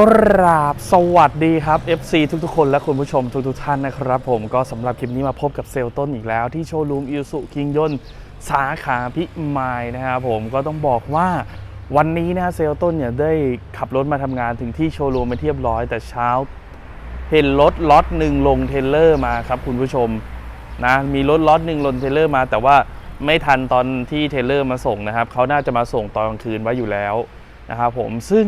กราบสวัสดีครับ FC ทุกๆ คนและคุณผู้ชมทุกๆท่านนะครับ ผมก็สำหรับคลิปนี้มาพบกับเซลต้นอีกแล้ว ที่โชว์รูมอิวสุคิงยนสาขาพิมายนะครับผมก็ต้องบอกว่าวันนี้นะเซลต้นเนี่ยได้ขับรถมาทำงานถึงที่โชว์รูมไปเรียบร้อย แต่เช้า เห็นรถล็อตหนึ่งลงเทเลอร์มาครับคุณผู้ชมนะมีรถล็อตหนึ่งลงเทเลอร์มา แต่ว่าไม่ทันตอนที่เทเลอร์มาส่งนะครับเขาน่าจะมาส่งตอนกลางคืนไว้อยู่แล้วนะครับผมซึ่ง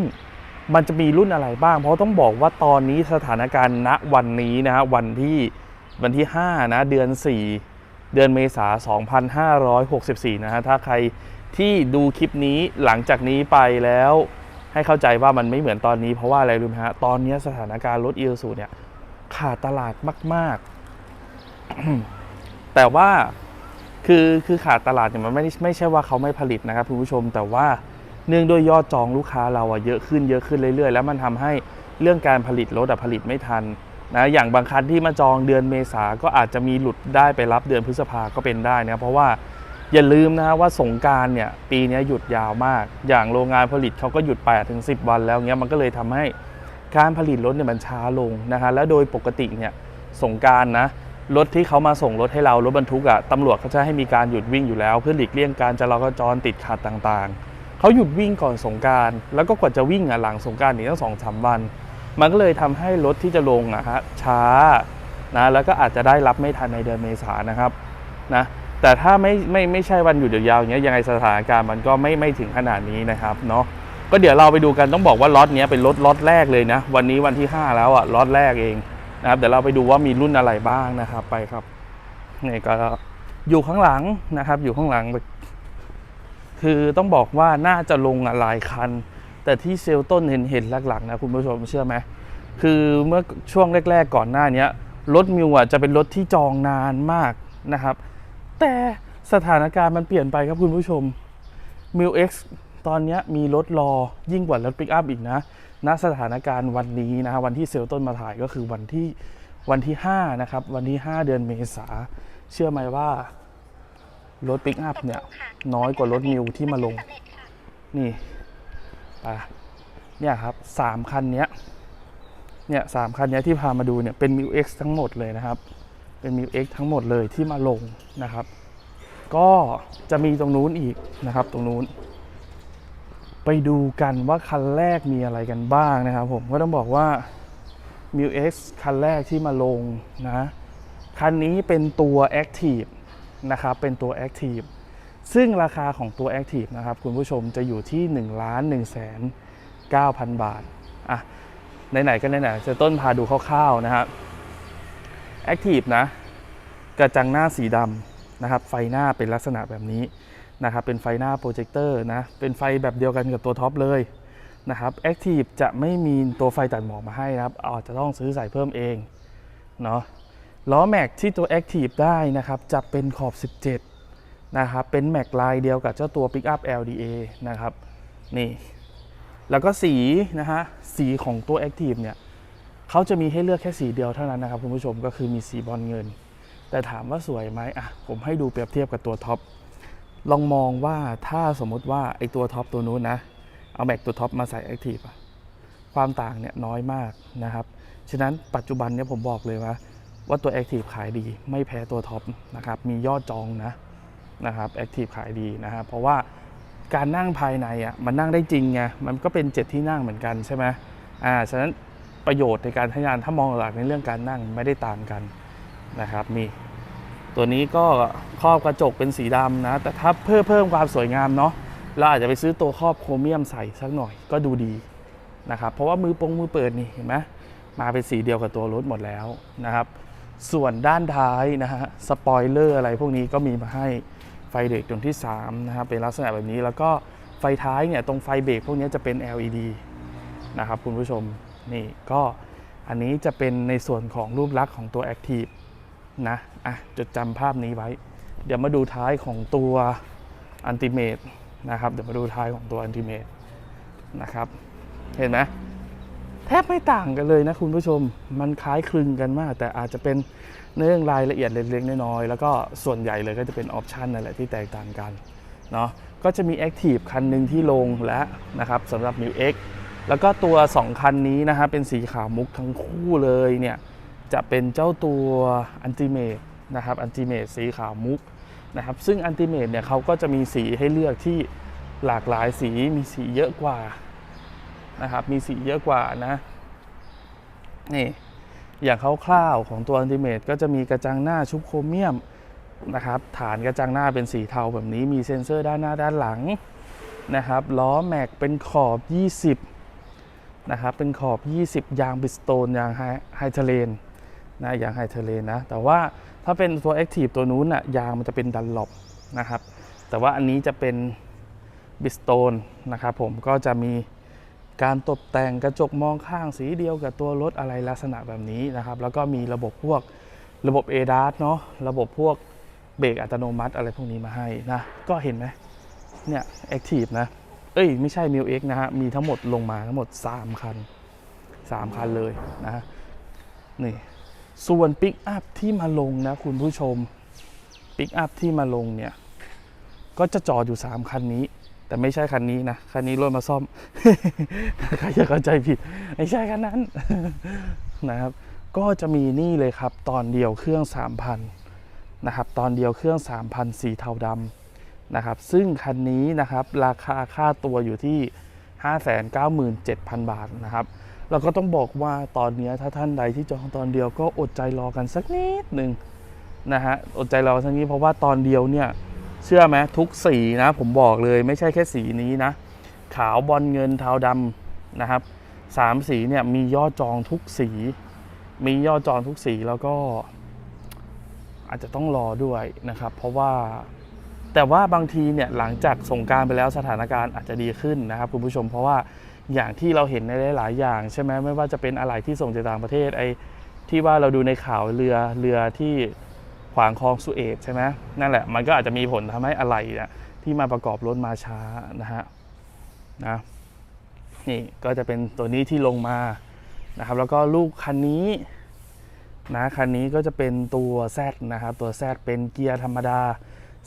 มันจะมีรุ่นอะไรบ้าง เพราะต้องบอกว่าตอนนี้สถานการณ์ณวันนี้นะฮะวันที่วันที่ 5 นะ เดือน 4 เดือนเมษา2564 นะฮะถ้าใครที่ดูคลิปนี้หลังจากนี้ไปแล้วให้เข้าใจว่ามันไม่เหมือนตอนนี้เพราะว่าอะไรรู้ไหมฮะ ตอนนี้สถานการณ์รถอีซูเนี่ยขาดตลาดมาก ๆ แต่ว่าคือคือขาดตลาดเนี่ยมันไม่ได้ไม่ใช่ว่าเขาไม่ผลิตนะครับคุณผู้ชมแต่ว่า เนื่องด้วยยอดจองลูกค้าเราอะเยอะขึ้นเยอะขึ้นเรื่อยๆ แล้วมันทำให้เรื่องการผลิตรถอะผลิตไม่ทันนะอย่างบางคันที่มาจองเดือนเมษาก็อาจจะมีหลุดได้ไปรับเดือนพฤษภาก็เป็นได้นะเพราะว่าอย่าลืมนะว่าสงการเนี่ยปีนี้หยุดยาวมาก อย่างโรงงานผลิตเขาก็หยุด8ถึง10 วันแล้วเงี้ยมันก็เลยทำให้การผลิตรถเนี่ยมันช้าลงนะฮะและโดยปกติเนี่ยสงการนะรถที่เขามาส่งรถให้เรารถบรรทุกอะตำรวจเขาจะให้มีการหยุดวิ่งอยู่แล้ว เพื่อหลีกเลี่ยงการจราจรติดขัดต่างๆ เขาหยุดวิ่งก่อนสงการ แล้วก็กว่าจะวิ่งอะหลังสงการนี่ตั้งสองสามวัน มันก็เลยทำให้รถที่จะลงอะฮะช้านะแล้วก็อาจจะได้รับไม่ทันในเดือนเมษานะครับนะแต่ถ้าไม่ไม่ไม่ใช่วันหยุดยาวอย่างเงี้ยยังไงสถานการณ์มันก็ไม่ไม่ถึงขนาดนี้นะครับเนาะก็เดี๋ยวเราไปดูกันต้องบอกว่าล็อตเนี้ยเป็นรถล็อตแรกเลยนะ วันนี้วันที่ 5 แล้วอะล็อตแรกเองนะครับเดี๋ยวเราไปดูว่ามีรุ่นอะไรบ้างนะครับไปครับนี่ก็อยู่ข้างหลังนะครับ อยู่ข้างหลัง คือต้องบอกว่าน่าจะลงอะหลายคัน แต่ที่เซลต้นเห็นเห็นหลักๆนะคุณผู้ชมเชื่อไหมคือเมื่อช่วงแรก ๆ ก่อนหน้านี้รถมิวอะจะเป็นรถที่จองนานมากนะครับ แต่สถานการณ์มันเปลี่ยนไปครับคุณผู้ชม m i l X ตอนนี้มีรถรอยิ่งกว่ารถปิกอัพอีกนะณสถานการณ์วันนี้นะฮะวันที่เซลต้นมาถ่ายก็คือวันที่วันที่5นะครับวันที่ 5 เดือนเมษาเชื่อไหมว่า รถปิกอัพเนี่ย น้อยกว่ารถมิวที่มาลง นี่อะเนี่ยครับสามคันเนี้ย เนี่ยสามคันเนี้ยที่พามาดูเนี่ยเป็น m i l X ทั้งหมดเลยนะครับ เป็น m ิ X ทั้งหมดเลยที่มาลงนะครับ ก็จะมีตรงนู้นอีกนะครับ ตรงนู้น ไปดูกันว่าคันแรกมีอะไรกันบ้างนะครับ ผมก็ต้องบอกว่า m ิ X คันแรกที่มาลงนะคันนี้เป็นตัว Active นะครับเป็นตัว Active ซึ่งราคาของตัว Active นะครับคุณผู้ชมจะอยู่ที่1ล้าน1แสน9,000 บาทอะไหนๆก็ไหนๆจะต้นพาดูคร่าวๆนะครับ Active นะกระจังหน้าสีดำนะครับไฟหน้าเป็นลักษณะแบบนี้นะครับเป็นไฟหน้าโปรเจคเตอร์นะเป็นไฟแบบเดียวกันกับตัวท็อปเลยนะครับ Active จะไม่มีตัวไฟตัดหมอกมาให้นะครับอาจจะต้องซื้อใส่เพิ่มเองเนาะ ล้อแม็กที่ตัว Active ได้นะครับจะเป็นขอบ 17 นะครับ เป็นแม็กลายเดียวกับเจ้าตัว Pickup LDA นะครับนี่แล้วก็สีนะฮะสีของตัว Active เนี่ยเขาจะมีให้เลือกแค่สีเดียวเท่านั้นนะครับคุณผู้ชมก็คือมีสีบอลเงิน แต่ถามว่าสวยไหมอะผมให้ดูเปรียบเทียบกับตัวท็อปลองมองว่าถ้าสมมติว่าไอตัวท็อปตัวนู้นนะเอาแม็กตัวท็อปมาใส่แอคทีฟอะความต่างเนี่ยน้อยมากนะครับ ฉะนั้นปัจจุบันเนี่ยผมบอกเลยว่า ว่าตัวแอคทีฟขายดีไม่แพ้ตัวท็อปนะครับมียอดจองนะนะครับแอคทีฟขายดีนะครับเพราะว่าการนั่งภายในอะมันนั่งได้จริงไงมันก็เป็นเจ็ดที่นั่งเหมือนกันใช่ไหมอ่าฉะนั้นประโยชน์ในการใช้งานถ้ามองหลักในเรื่องการนั่งไม่ได้ต่างกันนะครับนี่ตัวนี้ก็ครอบกระจกเป็นสีดำนะแต่ถ้าเพื่อเพิ่มความสวยงามเนาะเราอาจจะไปซื้อตัวครอบโครเมียมใส่สักหน่อยก็ดูดีนะครับเพราะว่ามือปงมือเปิดนี่เห็นไหมมาเป็นสีเดียวกับตัวรถหมดแล้วนะครับ ส่วนด้านท้ายนะฮะสปอยเลอร์อะไรพวกนี้ก็มีมาให้ไฟเบรกดวงที่3นะครับเป็นลักษณะแบบนี้แล้วก็ไฟท้ายเนี่ยตรงไฟเบรกพวกนี้จะเป็น LED นะครับคุณผู้ชมนี่ก็อันนี้จะเป็นในส่วนของรูปลักษณ์ของตัว Active นะอะจดจำภาพนี้ไว้ เดี๋ยวมาดูท้ายของตัว Ultimate นะครับเดี๋ยวมาดูท้ายของตัว Ultimate นะครับ เห็นไหม แทบไม่ต่างกันเลยนะคุณผู้ชมมันคล้ายคลึงกันมาก แต่อาจจะเป็นเรื่องรายละเอียดเล็กๆน้อยๆแล้วก็ส่วนใหญ่เลยก็จะเป็นออปชันนั่นแหละที่แตกต่างกันเนาะก็จะมี Active คันหนึ่งที่ลงและนะครับสำหรับ New X แล้วก็ตัว 2 คันนี้นะฮะเป็นสีขาวมุกทั้งคู่เลยเนี่ยจะเป็นเจ้าตัวอันติเมตนะครับอันติเมตสีขาวมุกนะครับซึ่งอันติเมตเนี่ยเขาก็จะมีสีให้เลือกที่หลากหลายสีมีสีเยอะกว่า นะครับ มีสีเยอะกว่านะ นี่ อย่างคร่าวๆของตัวอันติเมตก็จะมีกระจังหน้าชุบโครเมียมนะครับ ฐานกระจังหน้าเป็นสีเทาแบบนี้ มีเซ็นเซอร์ด้านหน้าด้านหลังนะครับ ล้อแม็กเป็นขอบ 20 นะครับ เป็นขอบ 20 ยางบิสโตน ยางไฮเทเลนนะ ยางไฮเทเลนนะ แต่ว่าถ้าเป็นตัว Active ตัวนู้นน่ะยางมันจะเป็นดันล o ปนะครับ แต่ว่าอันนี้จะเป็นบิสโตนนะครับผม ก็จะมี การตกแต่งกระจกมองข้างสีเดียวกับตัวรถอะไรลักษณะแบบนี้นะครับ แล้วก็มีระบบพวกระบบ ADAS เนาะระบบพวกเบรกอัตโนมัติอะไรพวกนี้มาให้นะ ก็เห็นไหมเนี่ย Active นะ เอ้ย ไม่ใช่ m ิ l X นะฮะ มีทั้งหมดลงมาทั้งหมด 3 คัน 3 คันเลยนะฮะนี่ ส่วนปิกอัพที่มาลงนะคุณผู้ชมปิกอัพที่มาลงเนี่ย ก็จะจอดอยู่ 3 คันนี้ แต่ไม่ใช่คันนี้นะ คันนี้รถมาซ่อมใครอย่าเข้าใจผิด ไม่ใช่คันนั้นนะครับ ก็จะมีนี่เลยครับ ตอนเดียวเครื่อง 3,000นะครับ ตอนเดียวเครื่อง 3,000 สีเทาดำนะครับ ซึ่งคันนี้นะครับราคาค่าตัวอยู่ที่ 597,000 บาทนะครับเราก็ต้องบอกว่าตอนนี้ถ้าท่านใดที่จองตอนเดียวก็อดใจรอกันสักนิดหนึ่งนะฮะอดใจรอสักนิดเพราะว่าตอนเดียวเนี่ย เชื่อไหมทุกสีนะ ผมบอกเลยไม่ใช่แค่สีนี้นะ ขาวบอลเงินเทาดำนะครับสามสีเนี่ยมียอดจองทุกสี มียอดจองทุกสีแล้วก็ อาจจะต้องรอด้วยนะครับ เพราะว่าแต่ว่าบางทีเนี่ยหลังจากสงการไปแล้วสถานการณ์อาจจะดีขึ้นนะครับคุณผู้ชมเพราะว่าอย่างที่เราเห็นในหลาย ๆ อย่าง ใช่ไหมไม่ว่าจะเป็นอะไรที่ส่งจากต่างประเทศไอ้ที่ว่าเราดูในข่าวเรือเรือที่ ขวางคลองสุเอตใช่ไหมนั่นแหละมันก็อาจจะมีผลทำให้อะไรนี่ยที่มาประกอบรถมาช้านะฮะนะนี่ก็จะเป็นตัวนี้ที่ลงมานะครับแล้วก็ลูกคันนี้นะคันนี้ก็จะเป็นตัว Z นะครับตัว Z เป็นเกียร์ธรรมดา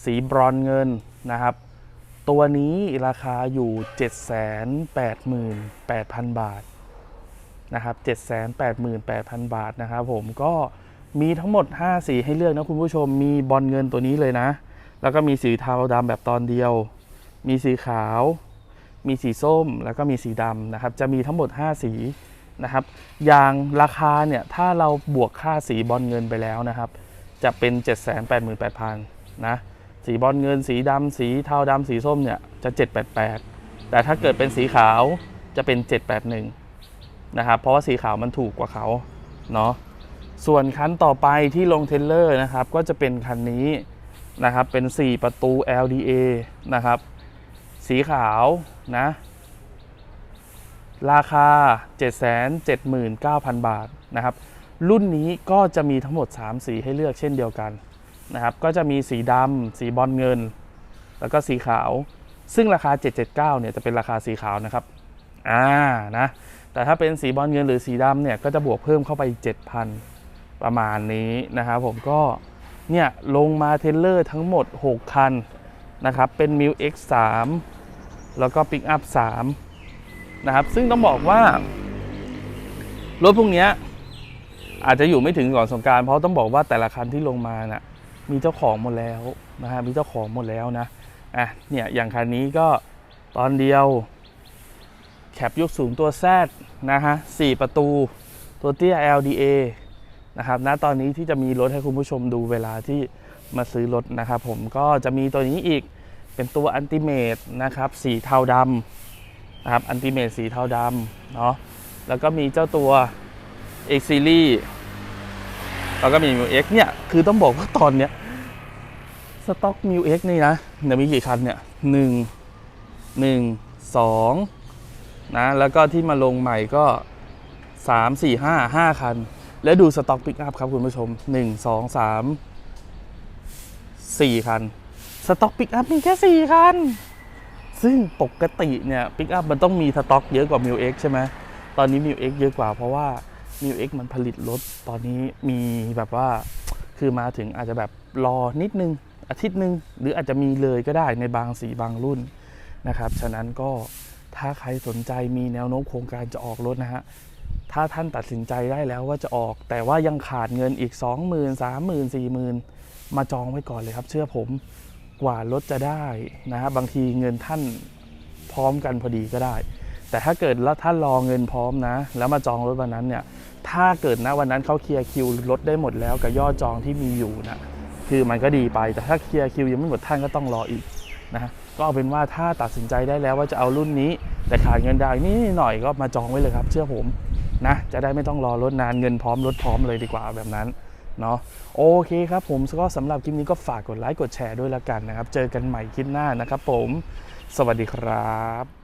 สีบรอนเงินนะครับ ตัวนี้ราคาอยู่ 788,000 บาทนะครับ 788,000 บาทนะครับผมก็ มีทั้งหมด 5 สีให้เลือกนะคุณผู้ชมมีบอลเงินตัวนี้เลยนะ แล้วก็มีสีเทาดำแบบตอนเดียว มีสีขาว มีสีส้มแล้วก็มีสีดำนะครับ จะมีทั้งหมด 5 สีนะครับอย่างราคาเนี่ยถ้าเราบวกค่าสีบอลเงินไปแล้วนะครับ จะเป็น 788,000นะสีบอลเงินสีดำสีเทาดำสีส้มเนี่ยจะ 788 แต่ถ้าเกิดเป็นสีขาวจะเป็น 781นะครับเพราะว่าสีขาวมันถูกกว่าเขาเนาะ ส่วนคันต่อไปที่ลงเทรลเลอร์นะครับ ก็จะเป็นคันนี้นะครับ เป็น 4 ประตู LDA นะครับ สีขาวนะ ราคา 779,000 บาทนะครับ รุ่นนี้ก็จะมีทั้งหมด 3 สีให้เลือกเช่นเดียวกันนะครับ ก็จะมีสีดำสีบอลเงิน แล้วก็สีขาว ซึ่งราคา 779เนี่ยจะเป็นราคาสีขาวนะครับ อ่านะ แต่ถ้าเป็นสีบอลเงินหรือสีดำเนี่ยก็จะบวกเพิ่มเข้าไป 7,000 ประมาณนี้นะครับผมก็เนี่ยลงมาเทเลอร์ทั้งหมด 6 คันนะครับเป็น m ิ w X3 แล้วก็ Pick Up 3นะครับซึ่งต้องบอกว่า รถพวกนี้อาจจะอยู่ไม่ถึงก่อนสงการเพราะต้องบอกว่าแต่ละคันที่ลงมาน่ะมีเจ้าของหมดแล้วนะฮะมีเจ้าของหมดแล้วนะอะเนี่ยอย่างคันนี้ก็ตอนเดียวแคปยกสูงตัวแซดนะฮะสี่ประตูตัวเตี้ย LDA นะครับณตอนนี้ที่จะมีรถให้คุณผู้ชมดูเวลาที่มาซื้อรถนะครับ ผมก็จะมีตัวนี้อีกเป็นตัวอันติเมตนะครับสีเทาดำนะครับอันติเมตสีเทาดำเนาะแล้วก็มีเจ้าตัว X Series แล้วก็มี m ิ X เนี่ย คือต้องบอกว่าตอนเนี้ยสต็อก m ิ X นี่นะเดี๋ยวมีกี่คันเนี่ยหนึ่งหนึ่งสองนะ แล้วก็ที่มาลงใหม่ก็3 4 5 5คัน แล้วดูสต็อกปิกอัพครับคุณผู้ชม 1 2 3 4 คัน สต็อกปิกอัพมีแค่ 4 คัน ซึ่งปกติเนี่ยปิกอัพมันต้องมีสต็อกเยอะกว่า m ิ X ใช่ไหมตอนนี้ m ิ X เอ็กเยอะกว่าเพราะว่า m ิ X มันผลิตรถ ตอนนี้มีแบบว่าคือมาถึงอาจจะแบบรอนิดนึง อาทิตย์นึง หรืออาจจะมีเลยก็ได้ในบางสีบางรุ่นนะครับ ฉะนั้นก็ถ้าใครสนใจมีแนวโน้มโครงการจะออกรถนะฮะ ถ้าท่านตัดสินใจได้แล้วว่าจะออก แต่ว่ายังขาดเงินอีก 20,000 30,000 40,000 มาจองไว้ก่อนเลยครับ เชื่อผมกว่ารถจะได้นะฮะบบางทีเงินท่านพร้อมกันพอดีก็ได้ แต่ถ้าเกิดแล้วท่านรอเงินพร้อมนะ แล้วมาจองรถวันนั้นเนี่ยถ้าเกิดนะวันนั้นเขาเคลียร์คิวรถได้หมดแล้วกับยอดจองที่มีอยู่นะคือมันก็ดีไปแต่ถ้าเคลียร์คิวยังไม่หมดท่านก็ต้องรออีกนะก็เอาเป็นว่าถ้าตัดสินใจได้แล้วว่าจะเอารุ่นนี้ แต่ขาดเงินดาวน์นิดหน่อยก็มาจองไว้เลยครับ เชื่อผม นะ จะได้ไม่ต้องรอรถนานเงินพร้อมรถพร้อมเลยดีกว่าแบบนั้นเนาะโอเคครับผมก็สำหรับคลิปนี้ก็ฝากกดไลค์กดแชร์ด้วยละกันนะครับ เจอกันใหม่คลิปหน้านะครับผม สวัสดีครับ